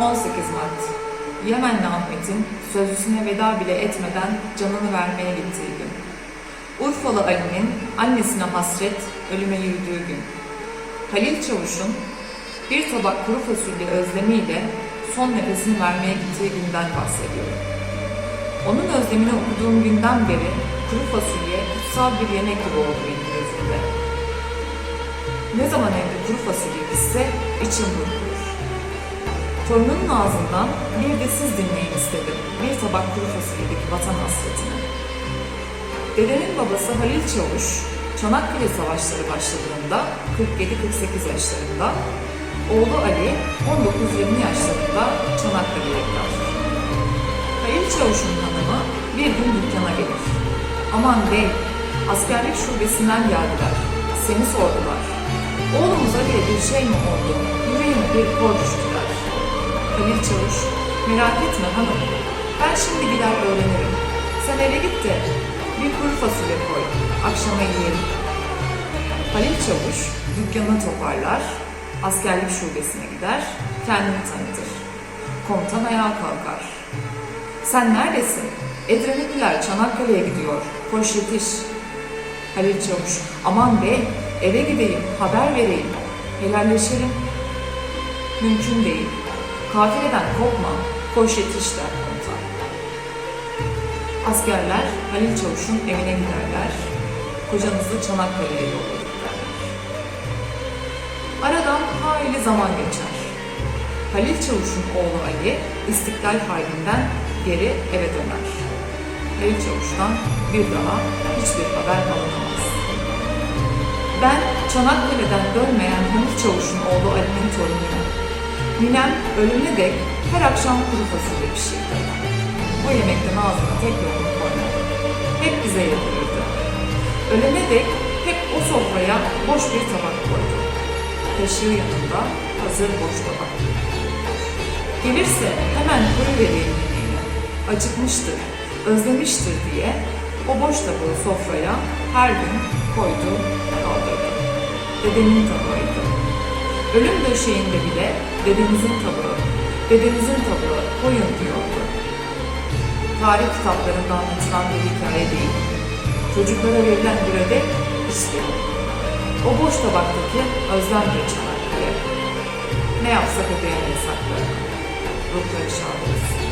18 Mart. Yemenli Ahmet'in sözlüsüne veda bile etmeden canını vermeye gittiği gün. Urfalı Ali'nin annesine hasret, ölüme yürüdüğü gün. Halil Çavuş'un bir tabak kuru fasulye özlemiyle son nefesini vermeye gittiği günden bahsediyorum. Onun özlemini okuduğum günden beri kuru fasulye kutsal bir yemek gibi oldu benim gözümde. Ne zaman evde kuru fasulye pişse içim burkulur. Torununun ağzından bir de siz dinleyin istedim bir tabak kuru fasulyedeki vatan hasretini. Dedenin babası Halil Çavuş, Çanakkale Savaşları başladığında 47-48 yaşlarında, oğlu Ali 19-20 yaşlarında Çanakkale'ye gider. Halil Çavuş'un hanımı bir gün dükkana gelir. Aman bey, askerlik şubesinden geldiler. Seni sordular. Oğlumuza bile bir şey mi oldu? Yüreğime bir kor düştü. Halil Çavuş, merak etme hanım. Ben şimdi gider öğrenirim. Sen eve git de bir kuru fasulye koy. Akşama yiyelim. Halil Çavuş dükkanını toparlar, askerlik şubesine gider, kendini tanıtır. Komutan ayağa kalkar. Sen neredesin? Edremitliler Çanakkale'ye gidiyor. Koş yetiş. Halil Çavuş. Aman bey, eve gideyim, haber vereyim. Helalleşelim. Mümkün değil. Kafileden kopma, koş yetiş der. Askerler Halil Çavuş'un evine giderler. Kocamızı Çanakkale'ye yolladık. Aradan hayli zaman geçer. Halil Çavuş'un oğlu Ali İstiklal Harbi'nden geri eve döner. Halil Çavuş'tan bir daha hiçbir haber alınamaz. Ben Çanakkale'den dönmeyen Hamit Çavuş'un oğlu Ali'nin torunuyum. Ninem ölümüne dek her akşam kuru fasulye pişirdi. Bu yemekten ağzına tek lokma koymadı. Hep bize yedirirdi. Ölene dek hep o sofraya boş bir tabak koydu. Kaşığı yanında hazır boş tabak. Gelirse hemen kuru vereyim yemeğini. Acıkmıştır, özlemiştir diye o boş tabağı sofraya her gün koydu, kaldırdı. Dedemin tabağıydı. Ölüm döşeğinde bile dedemizin tabağı, dedemizin tabağı koyun diyordu. Tarih kitaplarında anlatılan bir hikaye değil. Çocuklara verilen bir ödev işte. O boş tabaktaki özlem bir Çanakkale. Ne yapsak ödeyemeyiz haklarını. Ruhları olsun.